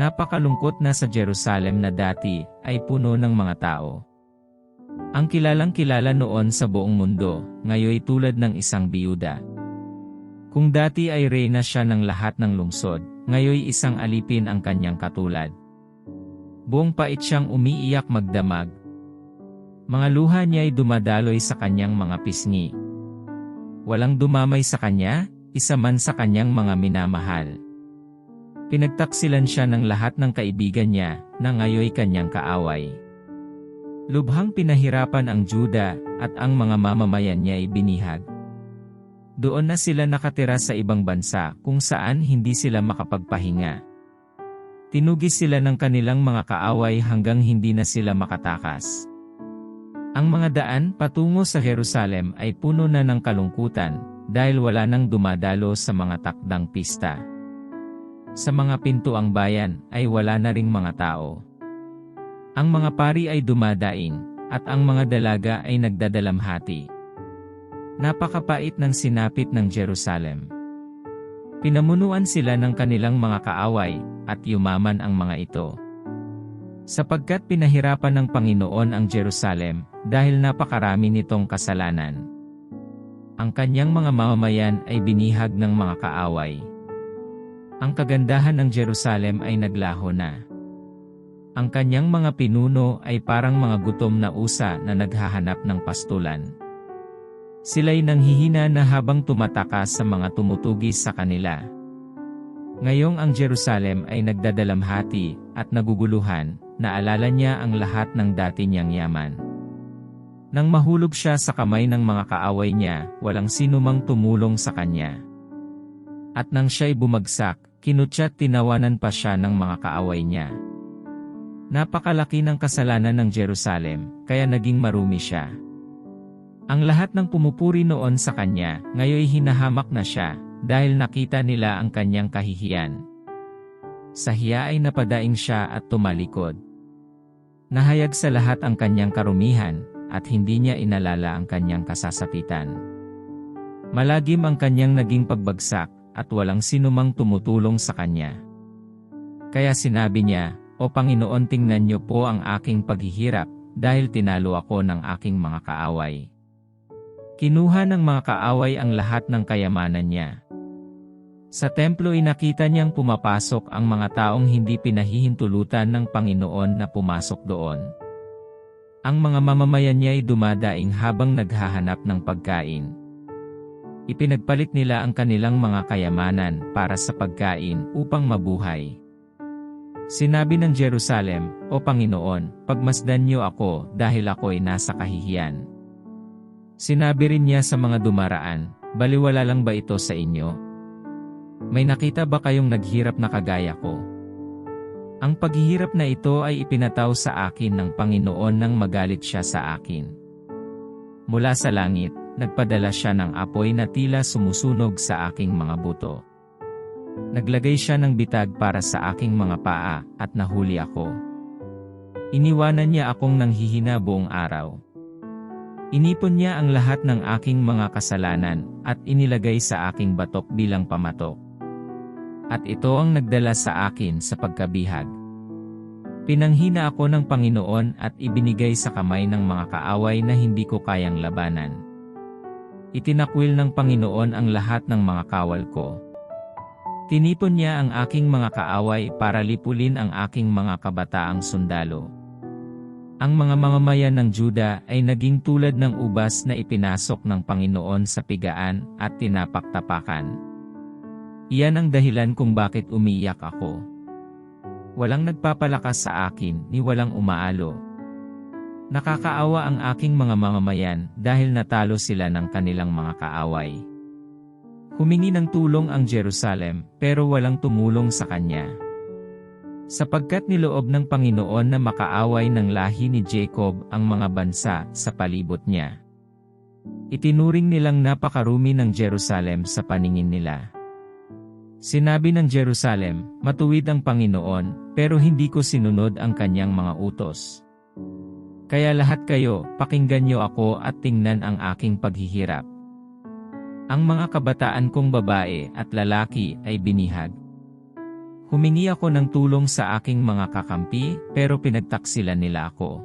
Napakalungkot na sa Jerusalem na dati ay puno ng mga tao. Ang kilalang kilala noon sa buong mundo, ngayoy tulad ng isang biyuda. Kung dati ay reyna siya ng lahat ng lungsod, ngayoy isang alipin ang kanyang katulad. Buong pait siyang umiiyak magdamag. Mga luha niya ay dumadaloy sa kanyang mga pisngi. Walang dumamay sa kanya, isa man sa kanyang mga minamahal. Pinagtaksilan siya ng lahat ng kaibigan niya, na ngayoy kanyang kaaway. Lubhang pinahirapan ang Juda, at ang mga mamamayan niya ay binihag. Doon na sila nakatira sa ibang bansa kung saan hindi sila makapagpahinga. Tinugis sila ng kanilang mga kaaway hanggang hindi na sila makatakas. Ang mga daan patungo sa Jerusalem ay puno na ng kalungkutan dahil wala nang dumadalo sa mga takdang pista. Sa mga pintuang bayan ay wala na ring mga tao. Ang mga pari ay dumadaing, at ang mga dalaga ay nagdadalamhati. Napakapait ng sinapit ng Jerusalem. Pinamunuan sila ng kanilang mga kaaway, at yumaman ang mga ito. Sapagkat pinahirapan ng Panginoon ang Jerusalem, dahil napakarami nitong kasalanan. Ang kanyang mga mamamayan ay binihag ng mga kaaway. Ang kagandahan ng Jerusalem ay naglaho na. Ang kanyang mga pinuno ay parang mga gutom na usa na naghahanap ng pastulan. Sila'y nanghihina na habang tumatakas sa mga tumutugis sa kanila. Ngayong ang Jerusalem ay nagdadalamhati at naguguluhan, naalala niya ang lahat ng dati niyang yaman. Nang mahulog siya sa kamay ng mga kaaway niya, walang sinumang tumulong sa kanya. At nang siya'y bumagsak, kinutya't tinawanan pa siya ng mga kaaway niya. Napakalaki ng kasalanan ng Jerusalem, kaya naging marumi siya. Ang lahat ng pumupuri noon sa kanya, ngayoy hinahamak na siya, dahil nakita nila ang kanyang kahihiyan. Sa hiya ay napadaing siya at tumalikod. Nahayag sa lahat ang kanyang karumihan, at hindi niya inalala ang kanyang kasasapitan. Malagim ang kanyang naging pagbagsak, at walang sinumang tumutulong sa kanya. Kaya sinabi niya, O Panginoon tingnan niyo po ang aking paghihirap, dahil tinalo ako ng aking mga kaaway. Kinuha ng mga kaaway ang lahat ng kayamanan niya. Sa templo inakita niyang pumapasok ang mga taong hindi pinahihintulutan ng Panginoon na pumasok doon. Ang mga mamamayan niya ay dumadaing habang naghahanap ng pagkain. Ipinagpalit nila ang kanilang mga kayamanan para sa pagkain upang mabuhay. Sinabi ng Jerusalem, O Panginoon, pagmasdan niyo ako dahil ako ay nasa kahihiyan. Sinabi rin niya sa mga dumaraan, baliwala lang ba ito sa inyo? May nakita ba kayong naghirap na kagaya ko? Ang paghihirap na ito ay ipinataw sa akin ng Panginoon nang magalit siya sa akin. Mula sa langit, nagpadala siya ng apoy na tila sumusunog sa aking mga buto. Naglagay siya ng bitag para sa aking mga paa, at nahuli ako. Iniwanan niya akong nanghihina buong araw. Inipon niya ang lahat ng aking mga kasalanan, at inilagay sa aking batok bilang pamatok. At ito ang nagdala sa akin sa pagkabihag. Pinanghina ako ng Panginoon at ibinigay sa kamay ng mga kaaway na hindi ko kayang labanan. Itinakwil ng Panginoon ang lahat ng mga kawal ko. Tinipon niya ang aking mga kaaway para lipulin ang aking mga kabataang sundalo. Ang mga mamamayan ng Juda ay naging tulad ng ubas na ipinasok ng Panginoon sa pigaan at tinapaktapakan. Iyan ang dahilan kung bakit umiiyak ako. Walang nagpapalakas sa akin ni walang umaalo. Nakakaawa ang aking mga mamamayan dahil natalo sila ng kanilang mga kaaway. Humingi ng tulong ang Jerusalem, pero walang tumulong sa kanya. Sapagkat niloob ng Panginoon na makaaway ng lahi ni Jacob ang mga bansa sa palibot niya. Itinuring nilang napakarumi ng Jerusalem sa paningin nila. Sinabi ng Jerusalem, matuwid ang Panginoon, pero hindi ko sinunod ang kanyang mga utos. Kaya lahat kayo, pakinggan niyo ako at tingnan ang aking paghihirap. Ang mga kabataan kong babae at lalaki ay binihag. Humingi ako ng tulong sa aking mga kakampi, pero pinagtaksilan nila ako.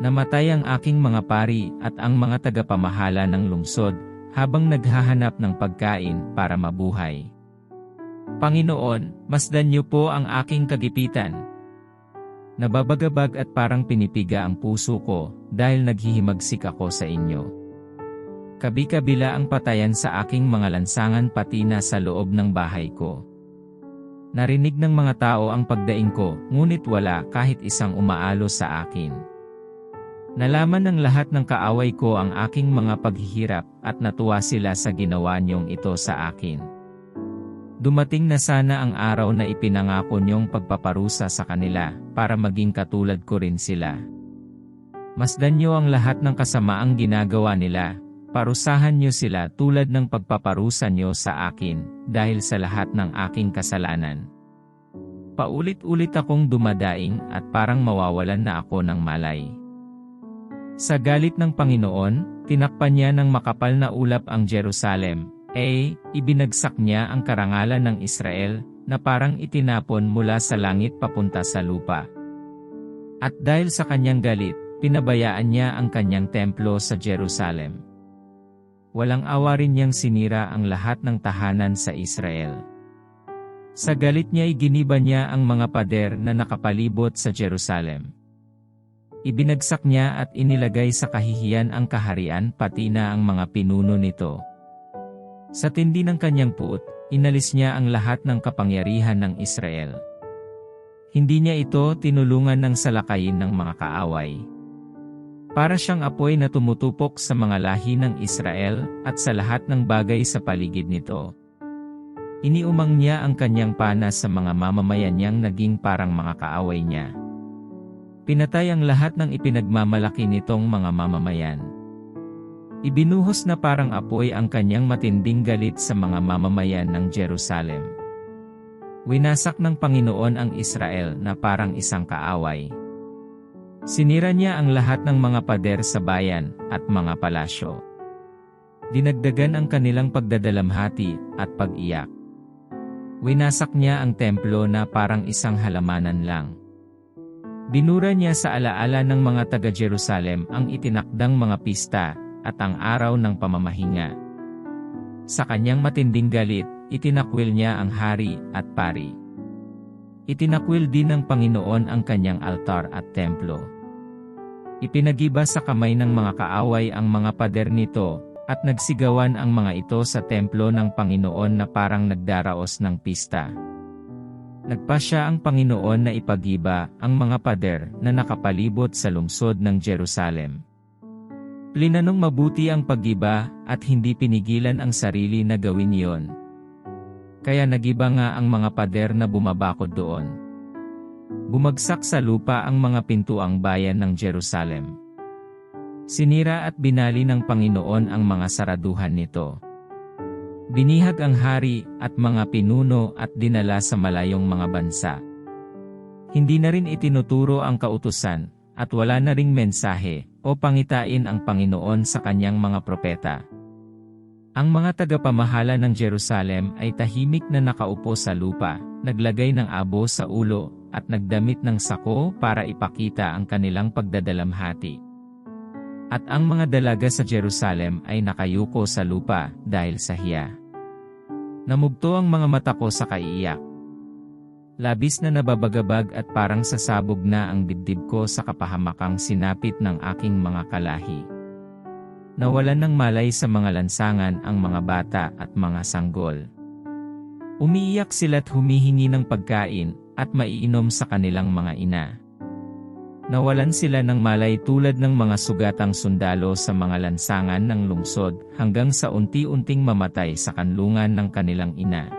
Namatay ang aking mga pari at ang mga tagapamahala ng lungsod, habang naghahanap ng pagkain para mabuhay. Panginoon, masdan niyo po ang aking kagipitan. Nababagabag at parang pinipiga ang puso ko dahil naghihimagsik ako sa inyo. Kabi-kabila ang patayan sa aking mga lansangan pati na sa loob ng bahay ko. Narinig ng mga tao ang pagdaing ko, ngunit wala kahit isang umaalo sa akin. Nalaman ng lahat ng kaaway ko ang aking mga paghihirap at natuwa sila sa ginawa niyong ito sa akin. Dumating na sana ang araw na ipinangako niyong pagpaparusa sa kanila para maging katulad ko rin sila. Masdan niyo ang lahat ng kasamaang ginagawa nila, parusahan niyo sila tulad ng pagpaparusa niyo sa akin dahil sa lahat ng aking kasalanan. Paulit-ulit akong dumadaing at parang mawawalan na ako ng malay. Sa galit ng Panginoon, tinakpan niya ng makapal na ulap ang Jerusalem, eh, ibinagsak niya ang karangalan ng Israel, na parang itinapon mula sa langit papunta sa lupa. At dahil sa kanyang galit, pinabayaan niya ang kanyang templo sa Jerusalem. Walang awa rin niyang sinira ang lahat ng tahanan sa Israel. Sa galit niya iginiba niya ang mga pader na nakapalibot sa Jerusalem. Ibinagsak niya at inilagay sa kahihiyan ang kaharian pati na ang mga pinuno nito. Sa tindi ng kanyang puot, inalis niya ang lahat ng kapangyarihan ng Israel. Hindi niya ito tinulungan ng salakayin ng mga kaaway. Para siyang apoy na tumutupok sa mga lahi ng Israel at sa lahat ng bagay sa paligid nito. Iniumang niya ang kanyang panas sa mga mamamayan niyang naging parang mga kaaway niya. Pinatay ang lahat ng ipinagmamalaki nitong mga mamamayan. Ibinuhos na parang apoy ang kanyang matinding galit sa mga mamamayan ng Jerusalem. Winasak ng Panginoon ang Israel na parang isang kaaway. Sinira niya ang lahat ng mga pader sa bayan at mga palasyo. Dinagdagan ang kanilang pagdadalamhati at pag-iyak. Winasak niya ang templo na parang isang halamanan lang. Binura niya sa alaala ng mga taga-Jerusalem ang itinakdang mga pista at ang araw ng pamamahinga. Sa kanyang matinding galit, itinakwil niya ang hari at pari. Itinakwil din ng Panginoon ang kanyang altar at templo. Ipinagiba sa kamay ng mga kaaway ang mga pader nito, at nagsigawan ang mga ito sa templo ng Panginoon na parang nagdaraos ng pista. Nagpasya ang Panginoon na ipagiba ang mga pader na nakapalibot sa lungsod ng Jerusalem. Plinanong mabuti ang pagiba at hindi pinigilan ang sarili na gawin iyon. Kaya nagiba nga ang mga pader na bumabakod doon. Bumagsak sa lupa ang mga pintuang bayan ng Jerusalem. Sinira at binali ng Panginoon ang mga saraduhan nito. Binihag ang hari at mga pinuno at dinala sa malayong mga bansa. Hindi na rin itinuturo ang kautusan, at wala na ring mensahe o pangitain ang Panginoon sa kanyang mga propeta. Ang mga tagapamahala ng Jerusalem ay tahimik na nakaupo sa lupa, naglagay ng abo sa ulo, at nagdamit ng sako para ipakita ang kanilang pagdadalamhati. At ang mga dalaga sa Jerusalem ay nakayuko sa lupa dahil sa hiya. Namugto ang mga mata ko sa kaiiyak. Labis na nababagabag at parang sasabog na ang dibdib ko sa kapahamakang sinapit ng aking mga kalahi. Nawalan ng malay sa mga lansangan ang mga bata at mga sanggol. Umiiyak sila't humihingi ng pagkain at maiinom sa kanilang mga ina. Nawalan sila ng malay tulad ng mga sugatang sundalo sa mga lansangan ng lungsod hanggang sa unti-unting mamatay sa kanlungan ng kanilang ina.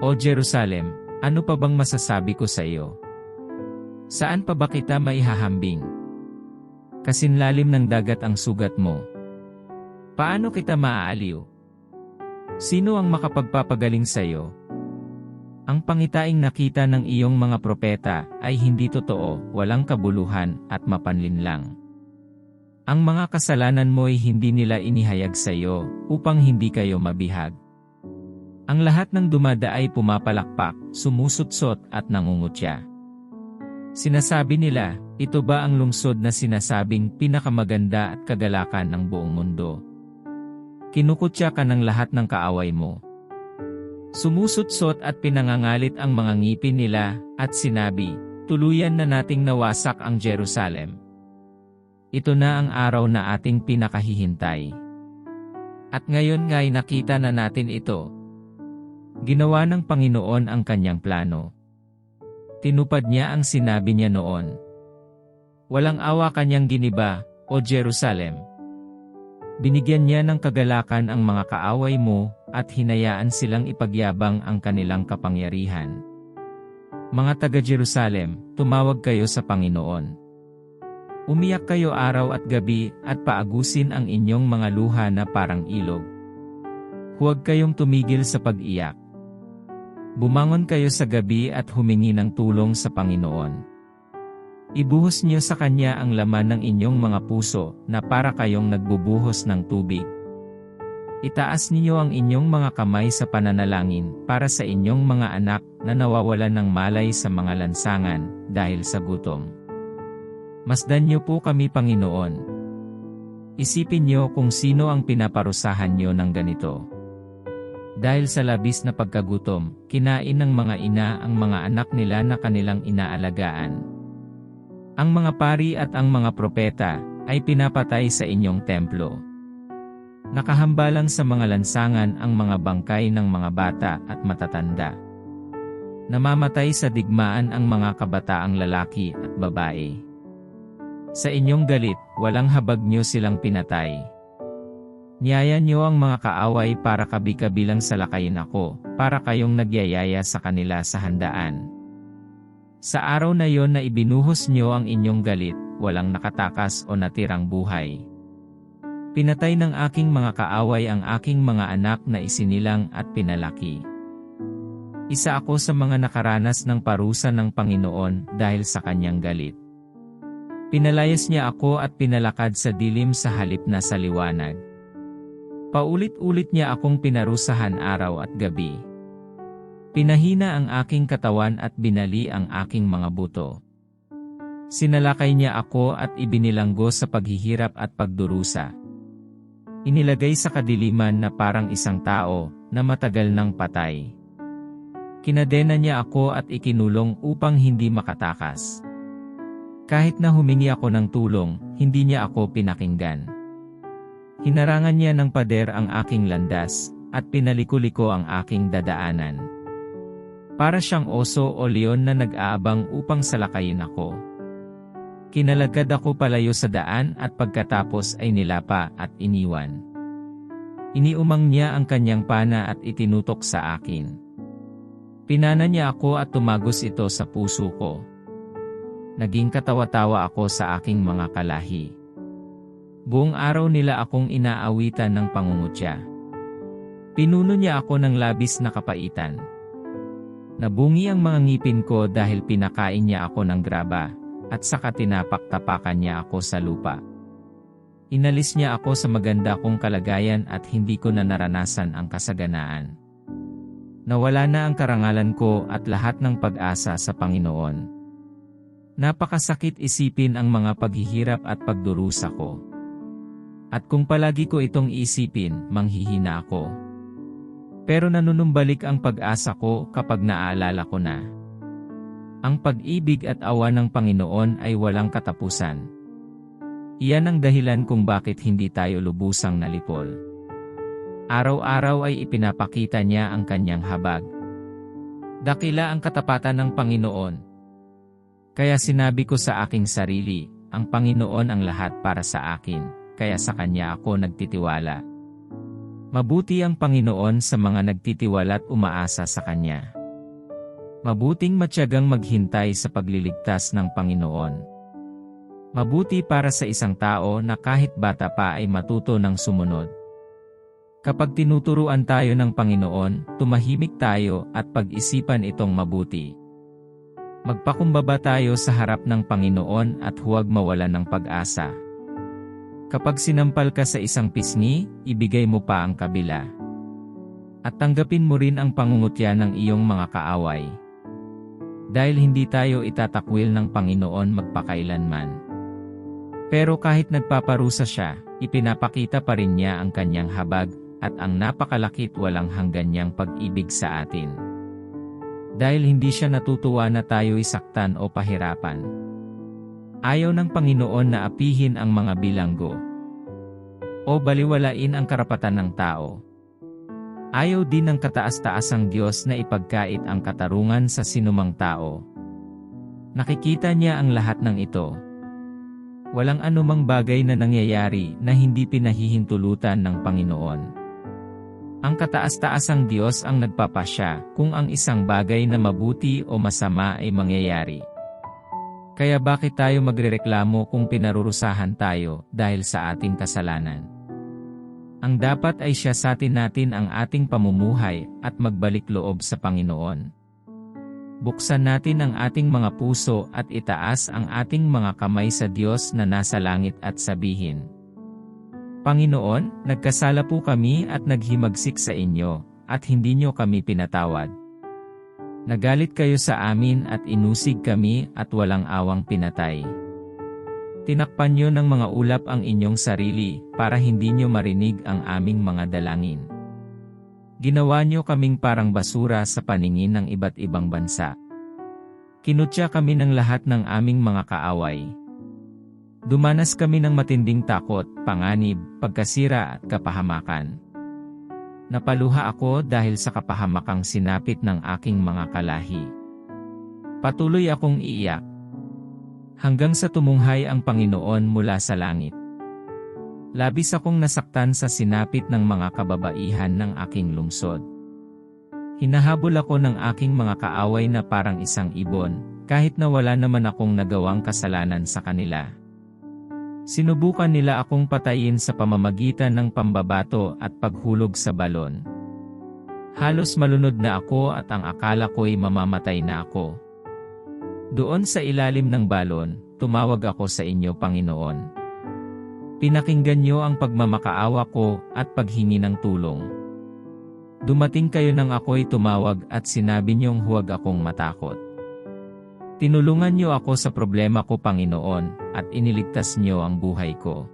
O Jerusalem, ano pa bang masasabi ko sa iyo? Saan pa ba kita maihahambing? Kasinlalim ng dagat ang sugat mo. Paano kita maaaliw? Sino ang makapagpapagaling sa iyo? Ang pangitaing nakita ng iyong mga propeta ay hindi totoo, walang kabuluhan, at mapanlinlang. Ang mga kasalanan mo ay hindi nila inihayag sa iyo, upang hindi kayo mabihag. Ang lahat ng dumada ay pumapalakpak, sumusutsot at nangungutya. Sinasabi nila, ito ba ang lungsod na sinasabing pinakamaganda at kagalakan ng buong mundo? Kinukutya ka ng lahat ng kaaway mo. Sumusutsot at pinangangalit ang mga ngipin nila, at sinabi, tuluyan na nating nawasak ang Jerusalem. Ito na ang araw na ating pinakahihintay. At ngayon nga'y nakita na natin ito. Ginawa ng Panginoon ang kanyang plano. Tinupad niya ang sinabi niya noon. Walang awa kanyang giniba, O Jerusalem. Binigyan niya ng kagalakan ang mga kaaway mo, at hinayaan silang ipagyabang ang kanilang kapangyarihan. Mga taga-Jerusalem, tumawag kayo sa Panginoon. Umiyak kayo araw at gabi, at paagusin ang inyong mga luha na parang ilog. Huwag kayong tumigil sa pag-iyak. Bumangon kayo sa gabi at humingi ng tulong sa Panginoon. Ibuhos niyo sa Kanya ang laman ng inyong mga puso na para kayong nagbubuhos ng tubig. Itaas niyo ang inyong mga kamay sa pananalangin para sa inyong mga anak na nawawalan ng malay sa mga lansangan dahil sa gutom. Masdan niyo po kami Panginoon. Isipin niyo kung sino ang pinaparusahan niyo ng ganito. Dahil sa labis na pagkagutom, kinain ng mga ina ang mga anak nila na kanilang inaalagaan. Ang mga pari at ang mga propeta ay pinapatay sa inyong templo. Nakahambalang sa mga lansangan ang mga bangkay ng mga bata at matatanda. Namamatay sa digmaan ang mga kabataang lalaki at babae. Sa inyong galit, walang habag niyo silang pinatay. Niyaya niyo ang mga kaaway para kabi-kabilang salakayin ako, para kayong nagyayaya sa kanila sa handaan. Sa araw na yon na ibinuhos niyo ang inyong galit, walang nakatakas o natirang buhay. Pinatay ng aking mga kaaway ang aking mga anak na isinilang at pinalaki. Isa ako sa mga nakaranas ng parusa ng Panginoon dahil sa kanyang galit. Pinalayas niya ako at pinalakad sa dilim sa halip na sa liwanag. Paulit-ulit niya akong pinarusahan araw at gabi. Pinahina ang aking katawan at binali ang aking mga buto. Sinalakay niya ako at ibinilanggo sa paghihirap at pagdurusa. Inilagay sa kadiliman na parang isang tao na matagal nang patay. Kinadena niya ako at ikinulong upang hindi makatakas. Kahit na humingi ako ng tulong, hindi niya ako pinakinggan. Hinarangan niya ng pader ang aking landas, at pinaliko-liko ang aking dadaanan. Para siyang oso o leon na nag-aabang upang salakayin ako. Kinalagad ako palayo sa daan at pagkatapos ay nilapa at iniwan. Iniumang niya ang kanyang pana at itinutok sa akin. Pinana niya ako at tumagos ito sa puso ko. Naging katawa-tawa ako sa aking mga kalahi. Buong araw nila akong inaawitan ng pangungutya. Pinuno niya ako ng labis na kapaitan. Nabungi ang mga ngipin ko dahil pinakain niya ako ng graba, at saka tinapak-tapakan niya ako sa lupa. Inalis niya ako sa maganda kong kalagayan at hindi ko na naranasan ang kasaganaan. Nawala na ang karangalan ko at lahat ng pag-asa sa Panginoon. Napakasakit isipin ang mga paghihirap at pagdurusa ko. At kung palagi ko itong isipin, manghihina ako. Pero nanunumbalik ang pag-asa ko kapag naaalala ko na. Ang pag-ibig at awa ng Panginoon ay walang katapusan. Iyan ang dahilan kung bakit hindi tayo lubusang nalipol. Araw-araw ay ipinapakita niya ang kanyang habag. Dakila ang katapatan ng Panginoon. Kaya sinabi ko sa aking sarili, ang Panginoon ang lahat para sa akin kaya sa Kanya ako nagtitiwala. Mabuti ang Panginoon sa mga nagtitiwala at umaasa sa Kanya. Mabuting matyagang maghintay sa pagliligtas ng Panginoon. Mabuti para sa isang tao na kahit bata pa ay matuto ng sumunod. Kapag tinuturuan tayo ng Panginoon, tumahimik tayo at pag-isipan itong mabuti. Magpakumbaba tayo sa harap ng Panginoon at huwag mawalan ng pag-asa. Kapag sinampal ka sa isang pisngi, ibigay mo pa ang kabila. At tanggapin mo rin ang pangungutya ng iyong mga kaaway. Dahil hindi tayo itatakwil ng Panginoon magpakailanman. Pero kahit nagpaparusa siya, ipinapakita pa rin niya ang kanyang habag, at ang napakalakit walang hanggan niyang pag-ibig sa atin. Dahil hindi siya natutuwa na tayo'y saktan o pahirapan. Ayaw ng Panginoon na apihin ang mga bilanggo. O baliwalain ang karapatan ng tao. Ayaw din ng kataas-taasang Diyos na ipagkait ang katarungan sa sinumang tao. Nakikita niya ang lahat ng ito. Walang anumang bagay na nangyayari na hindi pinahihintulutan ng Panginoon. Ang kataas-taasang Diyos ang nagpapasya kung ang isang bagay na mabuti o masama ay mangyayari. Kaya bakit tayo magrereklamo kung pinarurusahan tayo dahil sa ating kasalanan? Ang dapat ay siya sa atin natin ang ating pamumuhay at magbalik loob sa Panginoon. Buksan natin ang ating mga puso at itaas ang ating mga kamay sa Diyos na nasa langit at sabihin, Panginoon, nagkasala po kami at naghimagsik sa inyo, at hindi nyo kami pinatawad. Nagalit kayo sa amin at inusig kami at walang awang pinatay. Tinakpan nyo ng mga ulap ang inyong sarili, para hindi nyo marinig ang aming mga dalangin. Ginawa nyo kaming parang basura sa paningin ng iba't ibang bansa. Kinutya kami ng lahat ng aming mga kaaway. Dumanas kami ng matinding takot, panganib, pagkasira at kapahamakan. Napaluha ako dahil sa kapahamakang sinapit ng aking mga kalahi. Patuloy akong iiyak, hanggang sa tumunghay ang Panginoon mula sa langit. Labis akong nasaktan sa sinapit ng mga kababaihan ng aking lungsod. Hinahabol ako ng aking mga kaaway na parang isang ibon, kahit na wala naman akong nagawang kasalanan sa kanila. Sinubukan nila akong patayin sa pamamagitan ng pambabato at paghulog sa balon. Halos malunod na ako at ang akala ko'y mamamatay na ako. Doon sa ilalim ng balon, tumawag ako sa inyo Panginoon. Pinakinggan niyo ang pagmamakaawa ko at paghingi ng tulong. Dumating kayo nang ako'y tumawag at sinabi niyong huwag akong matakot. Tinulungan niyo ako sa problema ko Panginoon at iniligtas niyo ang buhay ko.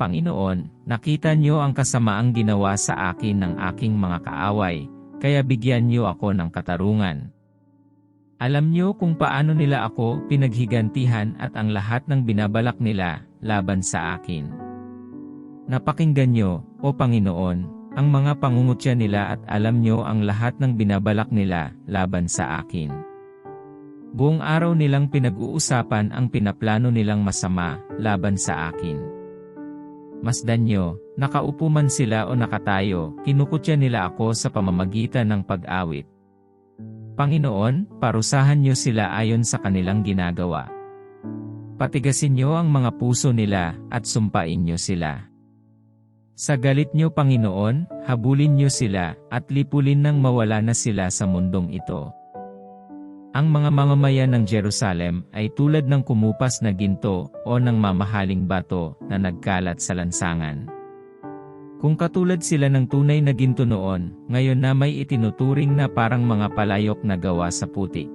Panginoon, nakita niyo ang kasamaang ginawa sa akin ng aking mga kaaway, kaya bigyan niyo ako ng katarungan. Alam niyo kung paano nila ako pinaghigantihan at ang lahat ng binabalak nila laban sa akin. Napakinggan niyo, O Panginoon, ang mga pangungutya nila at alam niyo ang lahat ng binabalak nila laban sa akin. Buong araw nilang pinag-uusapan ang pinaplano nilang masama laban sa akin. Masdan nyo, nakaupo man sila o nakatayo, kinukutya nila ako sa pamamagitan ng pag-awit. Panginoon, parusahan niyo sila ayon sa kanilang ginagawa. Patigasin niyo ang mga puso nila at sumpain niyo sila. Sa galit niyo Panginoon, habulin niyo sila at lipulin nang mawala na sila sa mundong ito. Ang mga mamamayan ng Jerusalem ay tulad ng kumupas na ginto o ng mamahaling bato na nagkalat sa lansangan. Kung katulad sila ng tunay na ginto noon, ngayon na may itinuturing na parang mga palayok na gawa sa puti.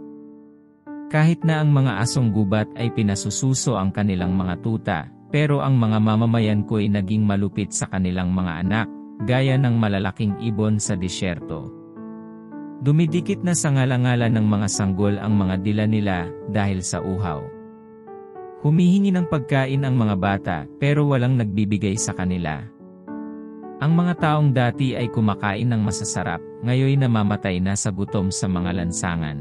Kahit na ang mga asong gubat ay pinasususo ang kanilang mga tuta, pero ang mga mamamayan ko ay naging malupit sa kanilang mga anak, gaya ng malalaking ibon sa disyerto. Dumidikit na sa ngalangalan ng mga sanggol ang mga dila nila dahil sa uhaw. Humihingi ng pagkain ang mga bata pero walang nagbibigay sa kanila. Ang mga taong dati ay kumakain ng masasarap, ngayon namamatay na sa gutom sa mga lansangan.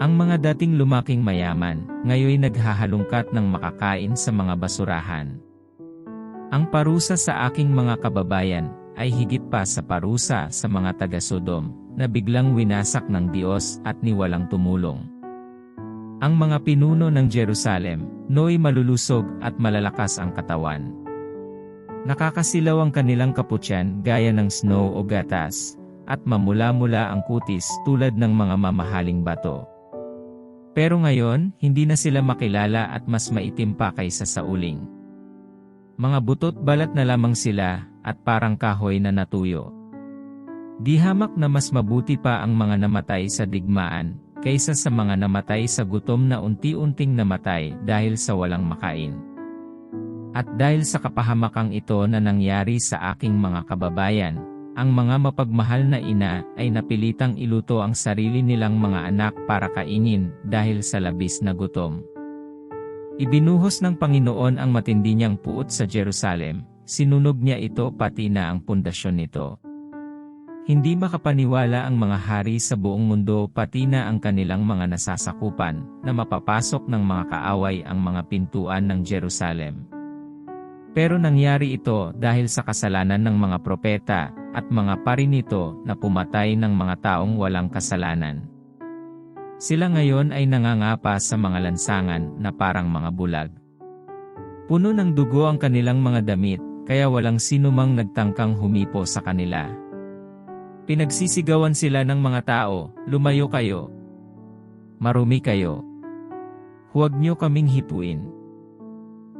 Ang mga dating lumaking mayaman, ngayon naghahalungkat ng makakain sa mga basurahan. Ang parusa sa aking mga kababayan ay higit pa sa parusa sa mga taga-Sodom na biglang winasak ng Diyos at niwalang tumulong. Ang mga pinuno ng Jerusalem, nooy malulusog at malalakas ang katawan. Nakakasilaw ang kanilang kaputyan gaya ng snow o gatas, at mamula-mula ang kutis tulad ng mga mamahaling bato. Pero ngayon, hindi na sila makilala at mas maitim pa kaysa sa uling. Mga butot balat na lamang sila, at parang kahoy na natuyo. Di hamak na mas mabuti pa ang mga namatay sa digmaan, kaysa sa mga namatay sa gutom na unti-unting namatay dahil sa walang makain. At dahil sa kapahamakang ito na nangyari sa aking mga kababayan, ang mga mapagmahal na ina ay napilitang iluto ang sarili nilang mga anak para kainin dahil sa labis na gutom. Ibinuhos ng Panginoon ang matindi niyang puot sa Jerusalem, sinunog niya ito pati na ang pundasyon nito. Hindi makapaniwala ang mga hari sa buong mundo pati na ang kanilang mga nasasakupan na mapapasok ng mga kaaway ang mga pintuan ng Jerusalem. Pero nangyari ito dahil sa kasalanan ng mga propeta at mga pari nito na pumatay ng mga taong walang kasalanan. Sila ngayon ay nangangapa sa mga lansangan na parang mga bulag. Puno ng dugo ang kanilang mga damit, kaya walang sinumang nagtangkang humipo sa kanila. Pinagsisigawan sila ng mga tao, lumayo kayo. Marumi kayo. Huwag niyo kaming hipuin.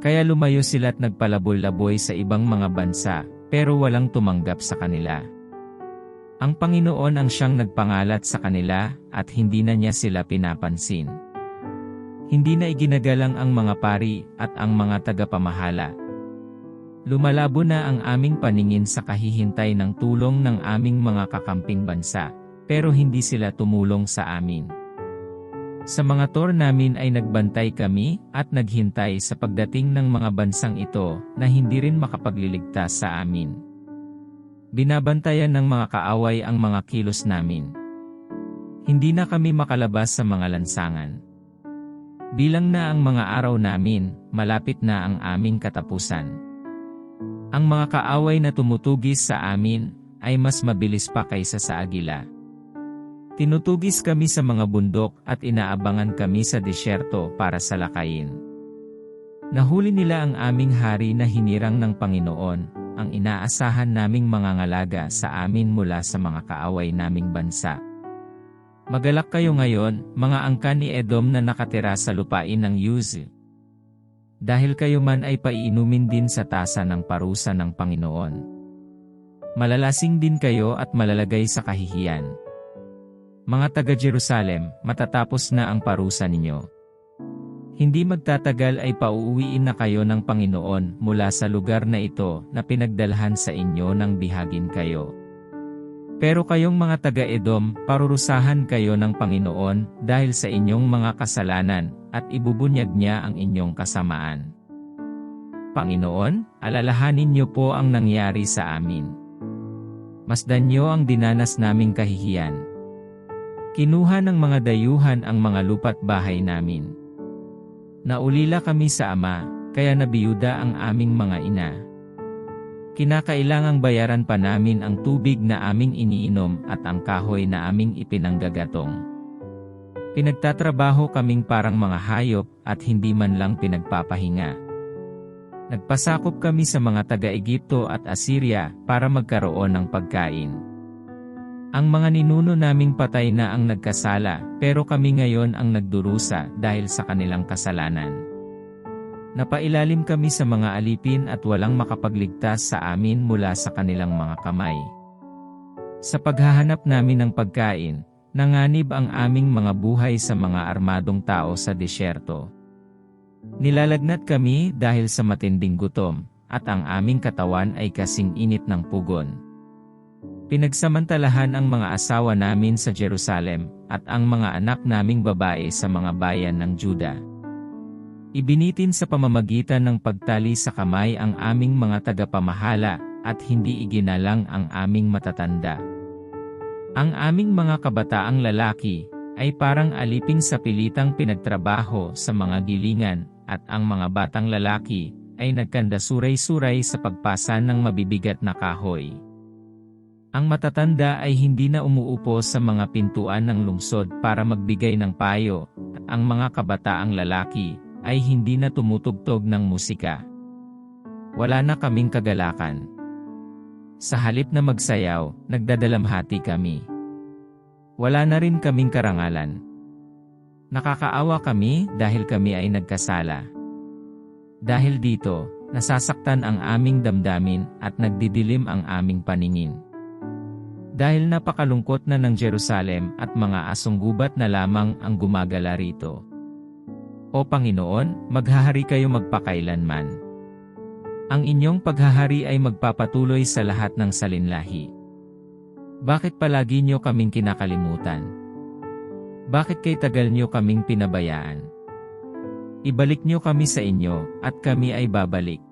Kaya lumayo sila't nagpalabol-laboy sa ibang mga bansa, pero walang tumanggap sa kanila. Ang Panginoon ang siyang nagpangalat sa kanila at hindi na niya sila pinapansin. Hindi na iginagalang ang mga pari at ang mga tagapamahala. Lumalabo na ang aming paningin sa kahihintay ng tulong ng aming mga kakamping bansa, pero hindi sila tumulong sa amin. Sa mga tor namin ay nagbantay kami at naghintay sa pagdating ng mga bansang ito na hindi rin makapagliligtas sa amin. Binabantayan ng mga kaaway ang mga kilos namin. Hindi na kami makalabas sa mga lansangan. Bilang na ang mga araw namin, malapit na ang aming katapusan. Ang mga kaaway na tumutugis sa amin, ay mas mabilis pa kaysa sa agila. Tinutugis kami sa mga bundok at inaabangan kami sa disyerto para salakayin. Nahuli nila ang aming hari na hinirang ng Panginoon, ang inaasahan naming mga ngalaga sa amin mula sa mga kaaway naming bansa. Magalak kayo ngayon, mga angka ni Edom na nakatira sa lupain ng Uz. Dahil kayo man ay paiinumin din sa tasa ng parusa ng Panginoon. Malalasing din kayo at malalagay sa kahihiyan. Mga taga-Jerusalem, matatapos na ang parusa ninyo. Hindi magtatagal ay pauuwiin na kayo ng Panginoon mula sa lugar na ito na pinagdalhan sa inyo ng bihagin kayo. Pero kayong mga taga-Edom, parurusahan kayo ng Panginoon dahil sa inyong mga kasalanan at ibubunyag niya ang inyong kasamaan. Panginoon, alalahanin niyo po ang nangyari sa amin. Masdan niyo ang dinanas naming kahihiyan. Kinuha ng mga dayuhan ang mga lupat bahay namin. Naulila kami sa ama, kaya nabiyuda ang aming mga ina. Kinakailangang bayaran pa namin ang tubig na aming iniinom at ang kahoy na aming ipinanggagatong. Pinagtatrabaho kaming parang mga hayop at hindi man lang pinagpapahinga. Nagpasakop kami sa mga taga-Egipto at Assyria para magkaroon ng pagkain. Ang mga ninuno naming patay na ang nagkasala, pero kami ngayon ang nagdurusa dahil sa kanilang kasalanan. Napailalim kami sa mga alipin at walang makapagligtas sa amin mula sa kanilang mga kamay. Sa paghahanap namin ng pagkain, nanganib ang aming mga buhay sa mga armadong tao sa disyerto. Nilalagnat kami dahil sa matinding gutom, at ang aming katawan ay kasing init ng pugon. Pinagsamantalahan ang mga asawa namin sa Jerusalem, at ang mga anak naming babae sa mga bayan ng Juda. Ibinitin sa pamamagitan ng pagtali sa kamay ang aming mga tagapamahala, at hindi iginalang ang aming matatanda. Ang aming mga kabataang lalaki, ay parang alipin sa pilitang pinagtrabaho sa mga gilingan, at ang mga batang lalaki, ay nagkandasuray-suray sa pagpasa ng mabibigat na kahoy. Ang matatanda ay hindi na umuupo sa mga pintuan ng lungsod para magbigay ng payo, ang mga kabataang lalaki ay hindi na tumutugtog ng musika. Wala na kaming kagalakan. Sa halip na magsayaw, nagdadalamhati kami. Wala na rin kaming karangalan. Nakakaawa kami dahil kami ay nagkasala. Dahil dito, nasasaktan ang aming damdamin at nagdidilim ang aming paningin. Dahil napakalungkot na ng Jerusalem at mga asong gubat na lamang ang gumagala rito. O Panginoon, maghahari kayo magpakailanman. Ang inyong paghahari ay magpapatuloy sa lahat ng salinlahi. Bakit palagi nyo kaming kinakalimutan? Bakit kay tagal nyo kaming pinabayaan? Ibalik nyo kami sa inyo, at kami ay babalik.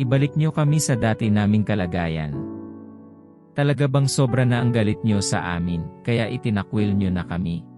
Ibalik nyo kami sa dati naming kalagayan. Talaga bang sobra na ang galit nyo sa amin, kaya itinakwil nyo na kami?